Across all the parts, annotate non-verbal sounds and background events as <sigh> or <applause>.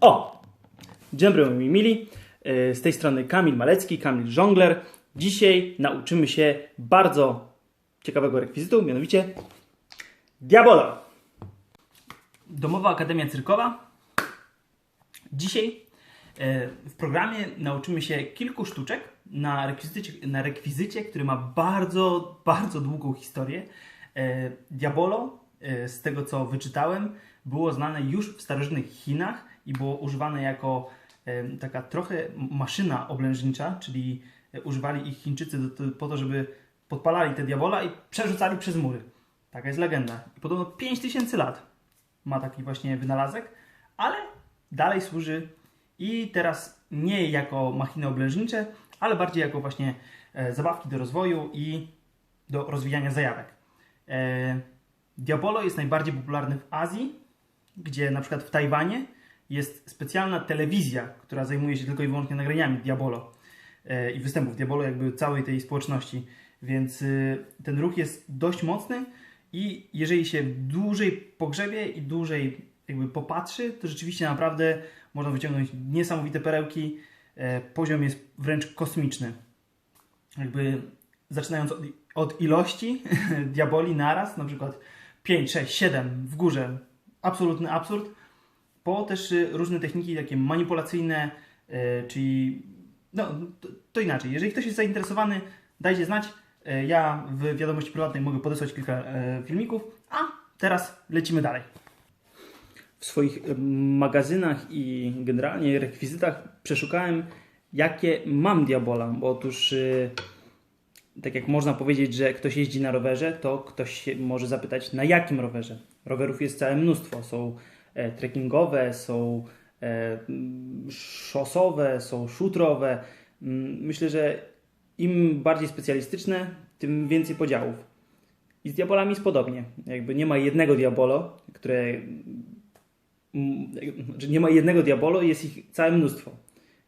O! Dzień dobry moi mili. E, Z tej strony Kamil Malecki, Kamil Żongler. Dzisiaj nauczymy się bardzo ciekawego rekwizytu, mianowicie Diabolo. Domowa Akademia Cyrkowa. Dzisiaj e, w programie nauczymy się kilku sztuczek na rekwizycie, na rekwizycie który ma bardzo, bardzo długą historię. E, Diabolo, z tego co wyczytałem, było znane już w starożytnych Chinach i było używane jako e, taka trochę maszyna oblężnicza, czyli e, używali ich Chińczycy do, po to, żeby podpalali te diabola i przerzucali przez mury. Taka jest legenda. Podobno 5000 lat ma taki właśnie wynalazek, ale dalej służy i teraz nie jako machiny oblężnicze, ale bardziej jako właśnie e, zabawki do rozwoju i do rozwijania zajawek. E, Diabolo jest najbardziej popularny w Azji, gdzie na przykład w Tajwanie jest specjalna telewizja, która zajmuje się tylko i wyłącznie nagraniami Diabolo e, i występów Diabolo, jakby całej tej społeczności. Więc y, ten ruch jest dość mocny i jeżeli się dłużej pogrzebie i dłużej jakby popatrzy, to rzeczywiście naprawdę można wyciągnąć niesamowite perełki. E, Poziom jest wręcz kosmiczny. Jakby zaczynając od, od ilości <laughs> diaboli naraz, na przykład 5, 6, 7 w górze, absolutny absurd, po też y, różne techniki takie manipulacyjne, e, czyli no to, to inaczej. Jeżeli ktoś jest zainteresowany, dajcie znać. E, Ja w wiadomości prywatnej mogę podesłać kilka filmików, a teraz lecimy dalej. W swoich magazynach i generalnie rekwizytach przeszukałem, jakie mam diabola, bo otóż tak jak można powiedzieć, że ktoś jeździ na rowerze, to ktoś może zapytać, na jakim rowerze. Rowerów jest całe mnóstwo. Są e, trekkingowe, są e, szosowe, są szutrowe. Mm, Myślę, że im bardziej specjalistyczne, tym więcej podziałów. I z diabolami jest podobnie. Jakby nie ma jednego diabolo, które. mm, Znaczy nie ma jednego diabolo, jest ich całe mnóstwo.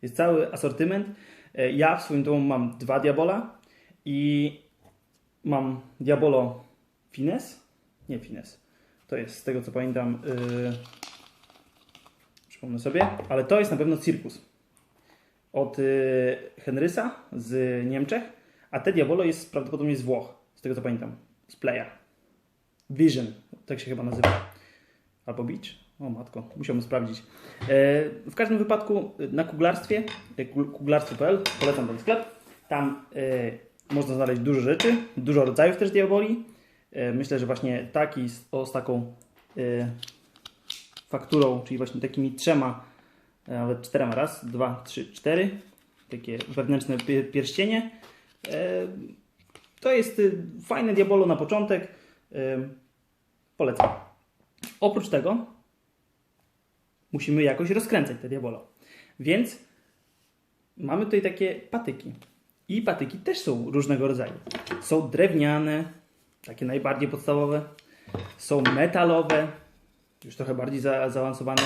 Jest cały asortyment. E, Ja w swoim domu mam dwa diabola i mam diabolo Fines. Nie Fines. To jest z tego co pamiętam. Yy... Przypomnę sobie, ale to jest na pewno Circus od y, Henrysa z Niemczech, a te Diabolo jest prawdopodobnie z Włoch, z tego co pamiętam, z Playa. Vision, tak się chyba nazywa. Albo Beach. O matko, musiałbym sprawdzić. E, w każdym wypadku na kuglarstwie, kug- kuglarstwo.pl, polecam ten sklep. Tam e, można znaleźć dużo rzeczy, dużo rodzajów też diaboli. E, myślę, że właśnie taki z, o, z taką e, fakturą, czyli właśnie takimi trzema E, nawet czterema. Raz, dwa, trzy, cztery. Takie wewnętrzne pi- pierścienie. E, To jest y, fajne diabolo na początek. Polecam. Oprócz tego musimy jakoś rozkręcać te diabolo. Więc mamy tutaj takie patyki. I patyki też są różnego rodzaju. Są drewniane, takie najbardziej podstawowe. Są metalowe, już trochę bardziej za, zaawansowane.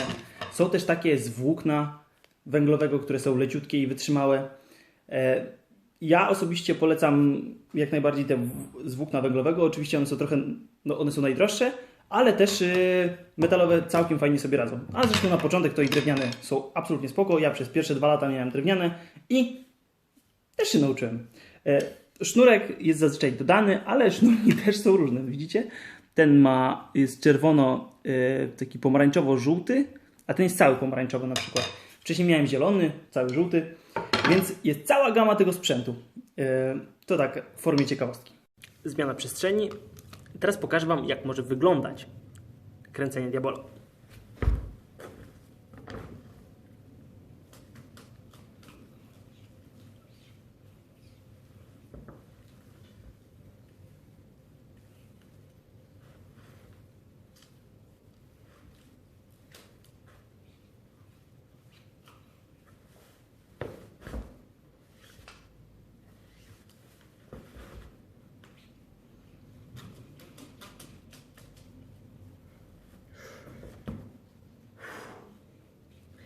Są też takie z włókna węglowego, które są leciutkie i wytrzymałe. E, Ja osobiście polecam jak najbardziej te z włókna węglowego. Oczywiście one są trochę, no one są najdroższe, ale też y, metalowe całkiem fajnie sobie radzą. A zresztą na początek to i drewniane są absolutnie spoko. Ja przez pierwsze dwa lata miałem drewniane i też się nauczyłem. E, Sznurek jest zazwyczaj dodany, ale sznurki <laughs> też są różne. Widzicie? Ten ma, jest czerwono, e, taki pomarańczowo-żółty, a ten jest cały pomarańczowy na przykład. Wcześniej miałem zielony, cały żółty, więc jest cała gama tego sprzętu. E, To tak w formie ciekawostki. Zmiana przestrzeni. Teraz pokażę Wam, jak może wyglądać kręcenie diabolo.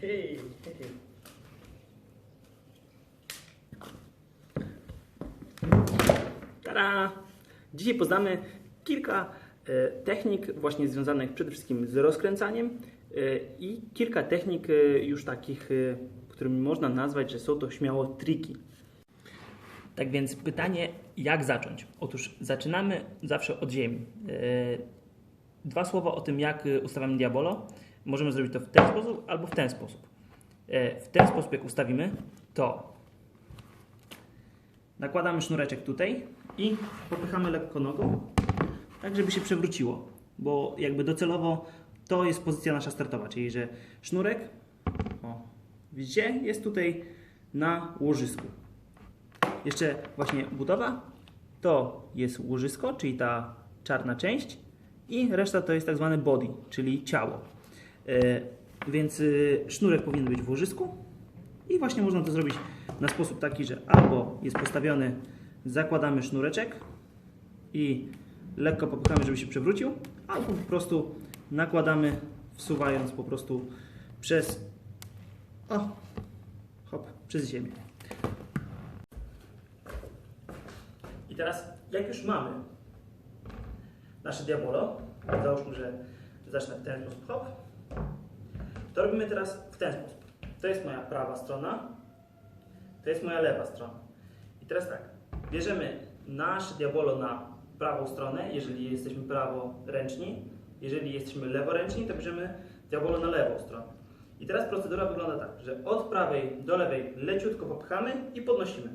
Hej. Tada! Dzisiaj poznamy kilka e, technik właśnie związanych przede wszystkim z rozkręcaniem Y, I kilka technik y, już takich, którymi można nazwać, że są to śmiało triki. Tak więc pytanie, jak zacząć? Otóż zaczynamy zawsze od ziemi. Dwa słowa o tym, jak ustawiamy diabolo. Możemy zrobić to w ten sposób albo w ten sposób. Y, W ten sposób, jak ustawimy, to nakładamy sznureczek tutaj i popychamy lekko nogą, tak żeby się przewróciło, bo jakby docelowo to jest pozycja nasza startowa, czyli że sznurek, o, widzicie, jest tutaj na łożysku. Jeszcze właśnie budowa to jest łożysko, czyli ta czarna część i reszta to jest tak zwany body, czyli ciało. E, Więc y, sznurek powinien być w łożysku i właśnie można to zrobić na sposób taki, że albo jest postawiony, zakładamy sznureczek i lekko popychamy, żeby się przewrócił, albo po prostu nakładamy, wsuwając po prostu przez o, hop, przez ziemię. I teraz, jak już mamy nasze diabolo, załóżmy, że zacznę w ten sposób, hop, to robimy teraz w ten sposób. To jest moja prawa strona, to jest moja lewa strona. I teraz tak, bierzemy nasze diabolo na prawą stronę, jeżeli jesteśmy praworęczni, jeżeli jesteśmy leworęczni, to bierzemy diabolo na lewą stronę. I teraz procedura wygląda tak, że od prawej do lewej leciutko popchamy i podnosimy.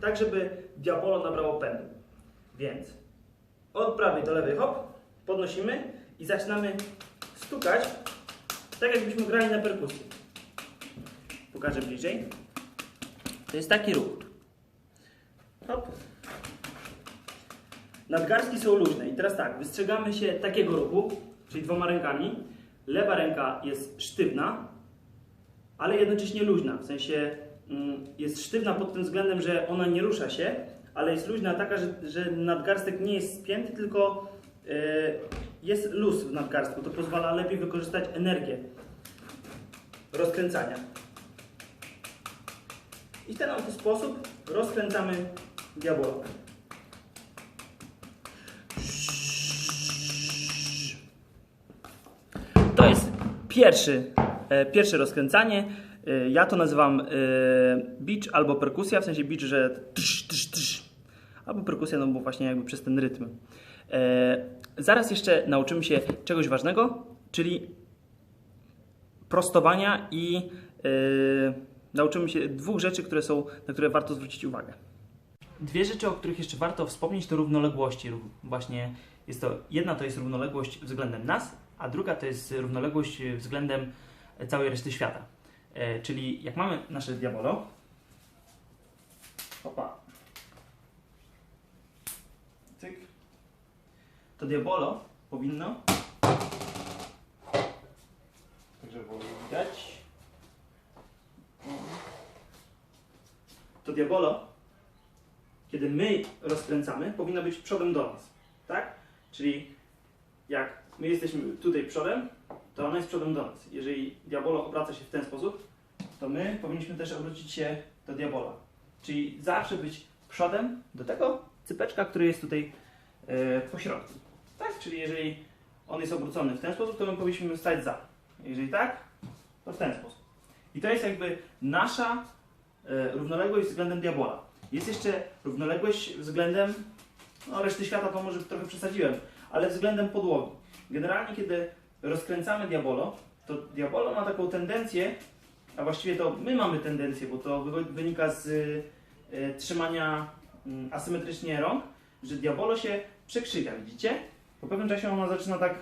Tak, żeby diabolo nabrało pędu. Więc od prawej do lewej hop, podnosimy i zaczynamy stukać, tak jakbyśmy grali na perkusji. Pokażę bliżej. To jest taki ruch. Hop. Nadgarstki są luźne. I teraz tak, wystrzegamy się takiego ruchu, czyli dwoma rękami. Lewa ręka jest sztywna, ale jednocześnie luźna. W sensie mm, jest sztywna pod tym względem, że ona nie rusza się, ale jest luźna taka, że, że nadgarstek nie jest spięty, tylko e, jest luz w nadgarstku. To pozwala lepiej wykorzystać energię rozkręcania. I w ten oto sposób rozkręcamy diabola. To jest pierwszy, e, pierwsze rozkręcanie. E, ja to nazywam e, beach albo perkusja, w sensie beach, że tsz, tsz, tsz. albo perkusja, no bo właśnie jakby przez ten rytm. E, zaraz jeszcze nauczymy się czegoś ważnego, czyli prostowania i e, nauczymy się dwóch rzeczy, które są, na które warto zwrócić uwagę. Dwie rzeczy, o których jeszcze warto wspomnieć, to równoległości. Ró- Właśnie jest to, jedna to jest równoległość względem nas, a druga to jest równoległość względem całej reszty świata. E, czyli jak mamy nasze diabolo, opa, cyk, to diabolo powinno, tak żeby widać, to diabolo kiedy my rozkręcamy, powinno być przodem do nas, tak? Czyli jak my jesteśmy tutaj przodem, to ona jest przodem do nas. Jeżeli diabolo obraca się w ten sposób, to my powinniśmy też obrócić się do diabola. Czyli zawsze być przodem do tego cypeczka, który jest tutaj e, po środku. Czyli jeżeli on jest obrócony w ten sposób, to my powinniśmy stać za. Jeżeli tak, to w ten sposób. I to jest jakby nasza e, równoległość względem diabola. Jest jeszcze równoległość względem no, reszty świata, to może trochę przesadziłem, ale względem podłogi. Generalnie, kiedy rozkręcamy diabolo, to diabolo ma taką tendencję, a właściwie to my mamy tendencję, bo to wy- wynika z y, y, trzymania y, asymetrycznie rąk, że diabolo się przekrzywia, widzicie? Po pewnym czasie ona zaczyna tak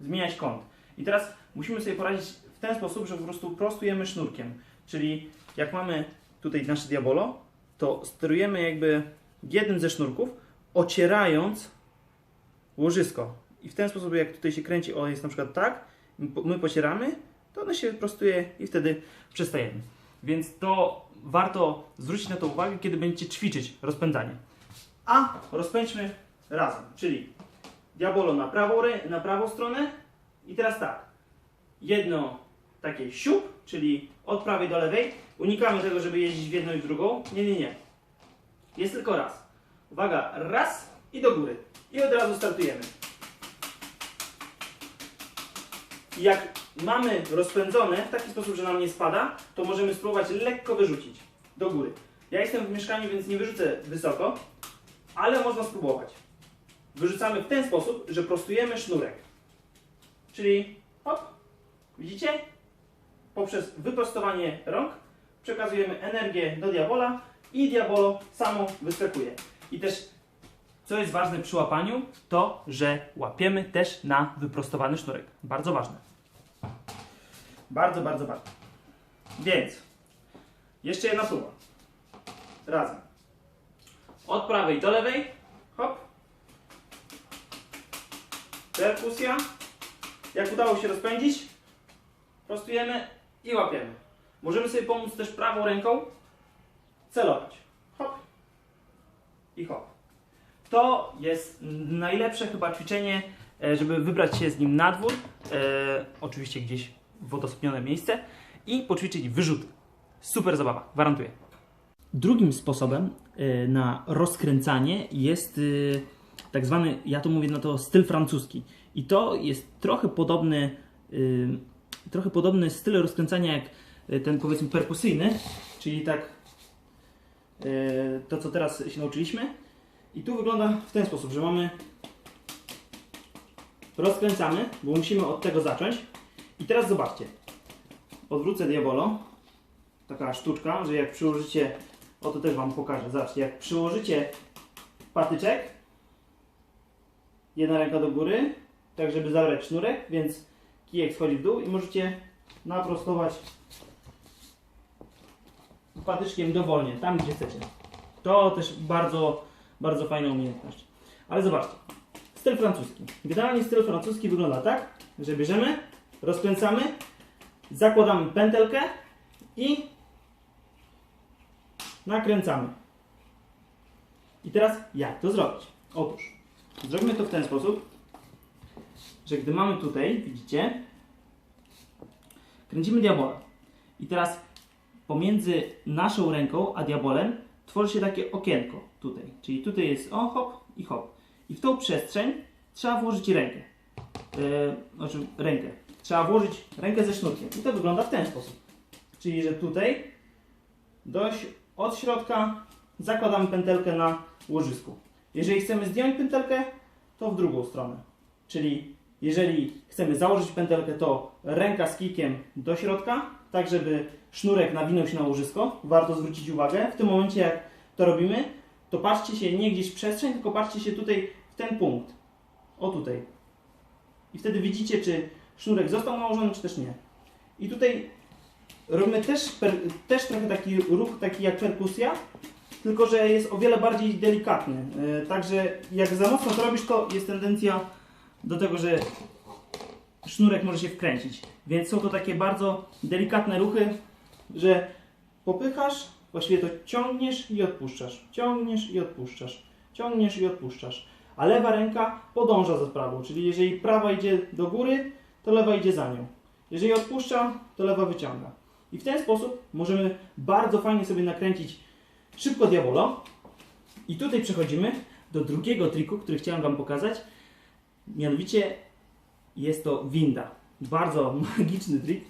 zmieniać kąt. I teraz musimy sobie poradzić w ten sposób, że po prostu prostujemy sznurkiem. Czyli jak mamy tutaj nasze diabolo, to sterujemy jakby jednym ze sznurków, ocierając łożysko. I w ten sposób, jak tutaj się kręci, o jest na przykład tak, my pocieramy, to ono się prostuje i wtedy przestajemy. Więc to warto zwrócić na to uwagę, kiedy będziecie ćwiczyć rozpędzanie. A rozpędźmy razem, czyli diabolo na prawą, na prawą stronę i teraz tak. Jedno takie siup, czyli od prawej do lewej. Unikamy tego, żeby jeździć w jedną i w drugą. Nie, nie, nie. Jest tylko raz. Uwaga, raz i do góry. I od razu startujemy. jak mamy rozpędzone w taki sposób, że nam nie spada, to możemy spróbować lekko wyrzucić do góry. Ja jestem w mieszkaniu, więc nie wyrzucę wysoko, ale można spróbować. Wyrzucamy w ten sposób, że prostujemy sznurek. Czyli hop, widzicie? Poprzez wyprostowanie rąk przekazujemy energię do diabola i diabolo samo wyskakuje. I też, co jest ważne przy łapaniu, to, że łapiemy też na wyprostowany sznurek. Bardzo ważne. Bardzo, bardzo ważne. Więc, jeszcze jedna próba. Razem. Od prawej do lewej. Hop. Perkusja. Jak udało się rozpędzić, prostujemy i łapiemy. Możemy sobie pomóc też prawą ręką celować. Hop. I hop. To jest najlepsze chyba ćwiczenie, e, żeby wybrać się z nim na dwór, e, oczywiście gdzieś w wodospnione miejsce i poćwiczyć wyrzut. Super zabawa, gwarantuję. Drugim sposobem e, na rozkręcanie jest e, tak zwany, ja to mówię na to styl francuski. I to jest trochę podobny, e, trochę podobny styl rozkręcania jak e, ten powiedzmy perkusyjny, czyli tak e, to co teraz się nauczyliśmy. I tu wygląda w ten sposób, że mamy rozkręcamy, bo musimy od tego zacząć. I teraz zobaczcie. Odwrócę diabolo. Taka sztuczka, że jak przyłożycie, o to też Wam pokażę. Zobaczcie, jak przyłożycie patyczek, jedna ręka do góry, tak żeby zabrać sznurek, więc kijek schodzi w dół i możecie naprostować patyczkiem dowolnie, tam gdzie chcecie. To też bardzo, bardzo fajna umiejętność. Ale zobaczcie, styl francuski. Generalnie styl francuski wygląda tak, że bierzemy, rozkręcamy, zakładamy pętelkę i nakręcamy. I teraz jak to zrobić? Otóż, zrobimy to w ten sposób, że gdy mamy tutaj, widzicie, kręcimy diabola. I teraz pomiędzy naszą ręką a diabolem tworzy się takie okienko tutaj. Czyli tutaj jest o hop i hop. I w tą przestrzeń trzeba włożyć rękę. Yy, znaczy rękę. Trzeba włożyć rękę ze sznurkiem. I to wygląda w ten sposób. Czyli, że tutaj dość od środka zakładamy pętelkę na łożysku. Jeżeli chcemy zdjąć pętelkę, to w drugą stronę. Czyli jeżeli chcemy założyć pętelkę, to ręka z kijkiem do środka, tak żeby sznurek nawinął się na łożysko. Warto zwrócić uwagę. W tym momencie, jak to robimy, to patrzcie się nie gdzieś w przestrzeń, tylko patrzcie się tutaj w ten punkt. O tutaj. I wtedy widzicie, czy sznurek został nałożony, czy też nie. I tutaj robimy też, też trochę taki ruch, taki jak perkusja, tylko że jest o wiele bardziej delikatny. Yy, także jak za mocno to robisz, to jest tendencja do tego, że sznurek może się wkręcić. Więc są to takie bardzo delikatne ruchy, że popychasz, właściwie to ciągniesz i odpuszczasz. Ciągniesz i odpuszczasz. Ciągniesz i odpuszczasz. A lewa ręka podąża za prawą, czyli jeżeli prawa idzie do góry, to lewa idzie za nią. Jeżeli odpuszcza, to lewa wyciąga. I w ten sposób możemy bardzo fajnie sobie nakręcić szybko diabolo. I tutaj przechodzimy do drugiego triku, który chciałem Wam pokazać. Mianowicie jest to winda. Bardzo <laughs> magiczny trik.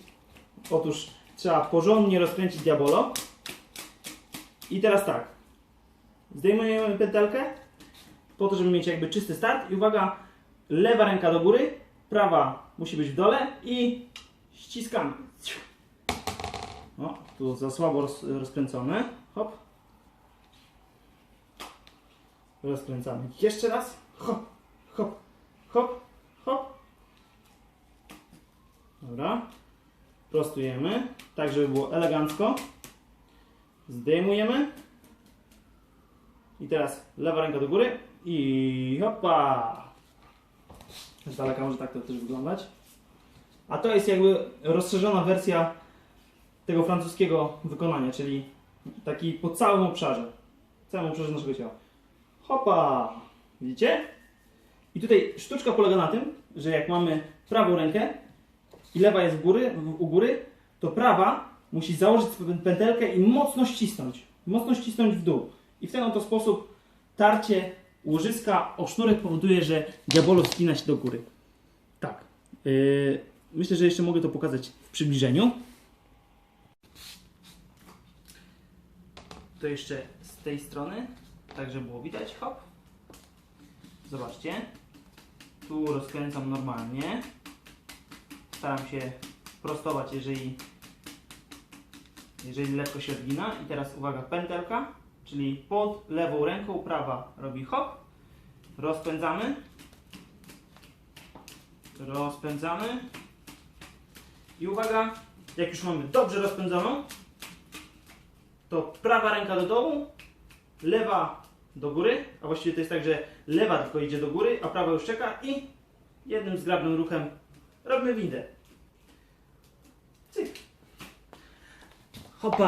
Otóż trzeba porządnie rozkręcić diabolo. I teraz tak. Zdejmujemy pętelkę po to, żeby mieć jakby czysty start. I uwaga, lewa ręka do góry, prawa musi być w dole i ściskamy. O, tu za słabo roz, rozkręcone. Hop. Rozkręcamy. Jeszcze raz. Hop, hop, hop, hop. Dobra. Prostujemy, tak żeby było elegancko. Zdejmujemy. I teraz lewa ręka do góry i hopa. Z daleka może tak to też wyglądać. A to jest jakby rozszerzona wersja tego francuskiego wykonania, czyli taki po całym obszarze. Całym obszarze naszego ciała. Hopa! Widzicie? I tutaj sztuczka polega na tym, że jak mamy prawą rękę i lewa jest góry, u góry, to prawa musi założyć pętelkę i mocno ścisnąć. Mocno ścisnąć w dół. I w ten oto sposób tarcie łożyska o sznurek powoduje, że diabolo wspina się do góry. Tak. Yy, myślę, że jeszcze mogę to pokazać w przybliżeniu. To jeszcze z tej strony, tak żeby było widać. Hop. Zobaczcie. Tu rozkręcam normalnie. Staram się prostować, jeżeli, jeżeli lekko się odgina. I teraz uwaga, pętelka, czyli pod lewą ręką prawa robi hop. Rozpędzamy. Rozpędzamy. I uwaga, jak już mamy dobrze rozpędzoną, to prawa ręka do dołu, lewa do góry, a właściwie to jest tak, że lewa tylko idzie do góry, a prawa już czeka i jednym zgrabnym ruchem robimy windę. Cyk. Hopa.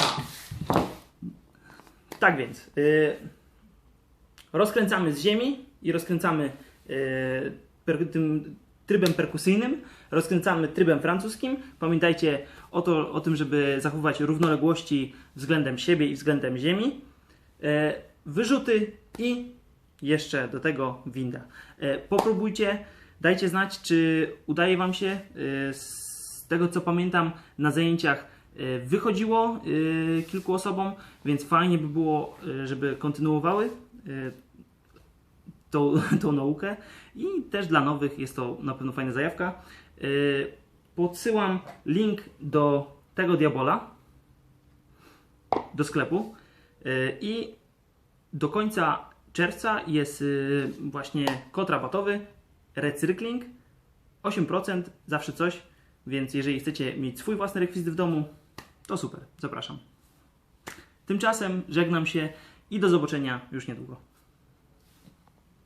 Tak więc, yy, rozkręcamy z ziemi i rozkręcamy yy, per, tym trybem perkusyjnym, rozkręcamy trybem francuskim. Pamiętajcie o, to, o tym, żeby zachowywać równoległości względem siebie i względem ziemi. E, wyrzuty i jeszcze do tego winda. E, popróbujcie, dajcie znać, czy udaje Wam się. E, z tego co pamiętam, na zajęciach e, wychodziło kilku osobom, więc fajnie by było, żeby kontynuowały tą, <laughs> tą naukę i też dla nowych jest to na pewno fajna zajawka. Podsyłam link do tego diabola do sklepu i do końca czerwca jest yy, właśnie kod rabatowy recykling 8% zawsze coś, więc jeżeli chcecie mieć swój własny rekwizyt w domu, to super, zapraszam. Tymczasem żegnam się i do zobaczenia już niedługo.